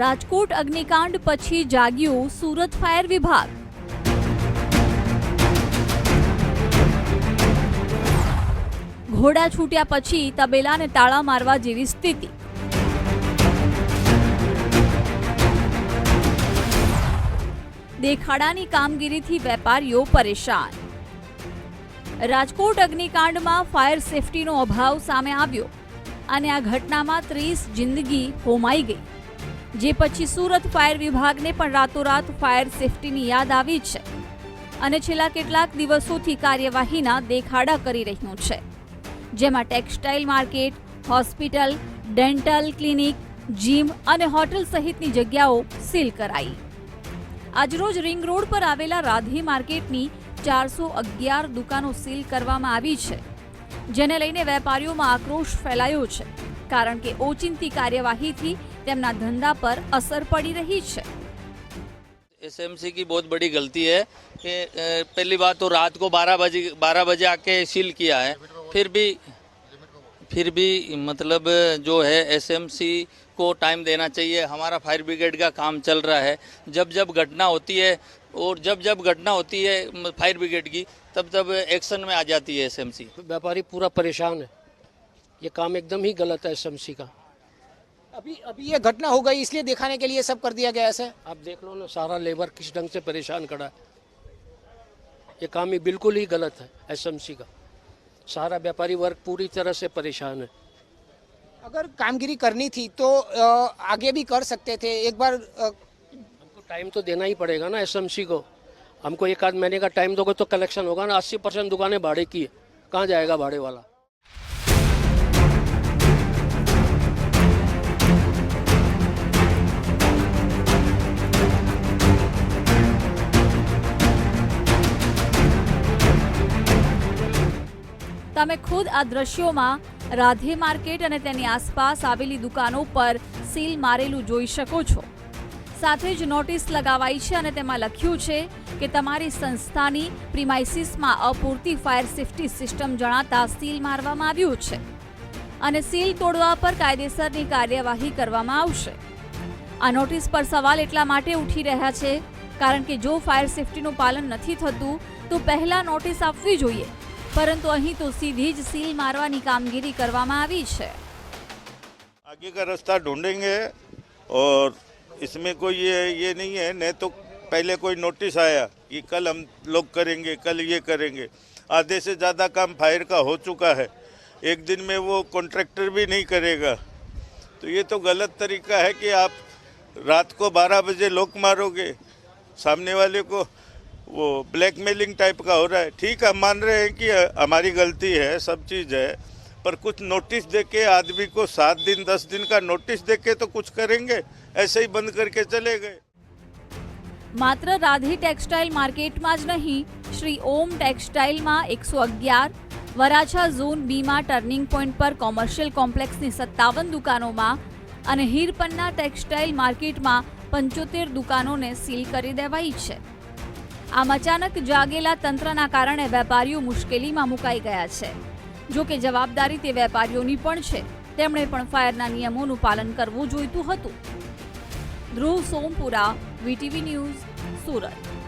રાજકોટ અગ્નિકાંડ પછી જાગ્યું સુરત ફાયર વિભાગ. ઘોડા છૂટ્યા પછી તબેલાને તાળા મારવા જેવી સ્થિતિ. દેખાડાની કામગીરીથી વેપારીઓ પરેશાન. રાજકોટ અગ્નિકાંડમાં ફાયર સેફટીનો અભાવ સામે આવ્યો અને આ ઘટનામાં ત્રીસ જિંદગી હોમાઈ ગઈ. જે પછી સુરત ફાયર વિભાગને પણ રાતોરાત ફાયર સેફટીની યાદ આવી છે અને છેલ્લા કેટલાક દિવસોથી કાર્યવાહીના દેખાડા કરી રહ્યું છે. જેમાં textile market, hospital, dental clinic, gym અને હોટલ સહિતની જગ્યાઓ સીલ કરાઈ. આજરોજ રિંગ રોડ પર આવેલા રાધી માર્કેટની ચારસો અગિયાર દુકાનો સીલ કરવામાં આવી છે, જેને લઈને વેપારીઓમાં આક્રોશ ફેલાયો છે, કારણ કે ઓચિંતી કાર્યવાહીથી તેમના ધંધા પર અસર પડી રહી છે एसएमसी की बहुत बड़ी गलती है कि अ, पहली बात तो रात को 12 बजे 12 बजे आके सील किया है फिर भी फिर भी मतलब जो है एसएमसी को टाइम देना चाहिए हमारा फायर ब्रिगेड का काम चल रहा है जब जब घटना होती है और जब जब घटना होती है म, फायर ब्रिगेड की तब तब एक्शन में आ जाती है एसएमसी व्यापारी पूरा परेशान है ये काम एकदम ही गलत है एसएमसी का अभी अभी ये घटना हो गई इसलिए दिखाने के लिए सब कर दिया गया ऐसे। आप देख लो ना सारा लेबर किस ढंग से परेशान खड़ा है। ये काम ही बिल्कुल ही गलत है एसएमसी का। सारा व्यापारी वर्ग पूरी तरह से परेशान है। अगर कामगिरी करनी थी तो आगे भी कर सकते थे। एक बार हमको टाइम तो देना ही पड़ेगा ना एसएमसी को। हमको एक आध महीने का टाइम दोगे तो कलेक्शन होगा ना। अस्सी परसेंट दुकानें भाड़े की है। कहाँ जाएगा भाड़े वाला? તમે ખુદ આ દ્રશ્યોમાં રાધે માર્કેટ અને તેની આસપાસ આવેલી દુકાનો પર સીલ મારેલું જોઈ શકો છો. સાથે જ નોટિસ લગાવાઈ છે અને તેમાં લખ્યું છે કે તમારી સંસ્થાની પ્રિમાઇસીસમાં અપૂરતી ફાયર સેફટી સિસ્ટમ જણાતા સીલ મારવામાં આવ્યું છે અને સીલ તોડવા પર કાયદેસરની કાર્યવાહી કરવામાં આવશે. આ નોટિસ પર સવાલ એટલા માટે ઉઠી રહ્યા છે કારણ કે જો ફાયર સેફટીનું પાલન નથી થતું, તો પહેલાં નોટિસ આપવી જોઈએ. પરંતુ અહીં તો સીધી જ સીલ મારવાની કામગીરી કરવામાં આવી છે आगे का रास्ता ढूंढेंगे और इसमें कोई ये ये नहीं है नहीं तो पहले कोई नोटिस आया कि कल हम लोग करेंगे कल ये करेंगे आधे से ज़्यादा काम फायर का हो चुका है एक दिन में वो कॉन्ट्रैक्टर भी नहीं करेगा तो ये तो गलत तरीका है कि आप रात को 12 बजे लोक मारोगे सामने वाले को वो ब्लैकमेलिंग टाइप का हो रहा है ठीक है हम मान रहे हैं कि हमारी गलती है सब चीज़ है पर कुछ नोटिस दे के आदमी को सात दिन दस दिन का नोटिस दे के तो कुछ करेंगे ऐसे ही बंद करके चले गए માત્ર રાધી ટેક્સટાઇલ માર્કેટમાં જ નહીં શ્રી ઓમ ટેક્સટાઇલમાં એકસો અગિયાર વરાછા ઝોન બીમાં ટર્નિંગ પોઈન્ટ પર કોમર્શિયલ કોમ્પ્લેક્સની સત્તાવન દુકાનોમાં અને હીરપન્ના ટેક્સટાઇલ માર્કેટમાં પંચોતેર દુકાનોને સીલ કરી દેવાઈ છે આમ અચાનક જાગેલા તંત્રના કારણે વેપારીઓ મુશ્કેલીમાં મુકાઈ ગયા છે. જો કે જવાબદારી તે વેપારીઓની પણ છે. તેમણે પણ ફાયરના નિયમોનું પાલન કરવું જોઈતું હતું. Dhruv Sompura, VTV news, Surat.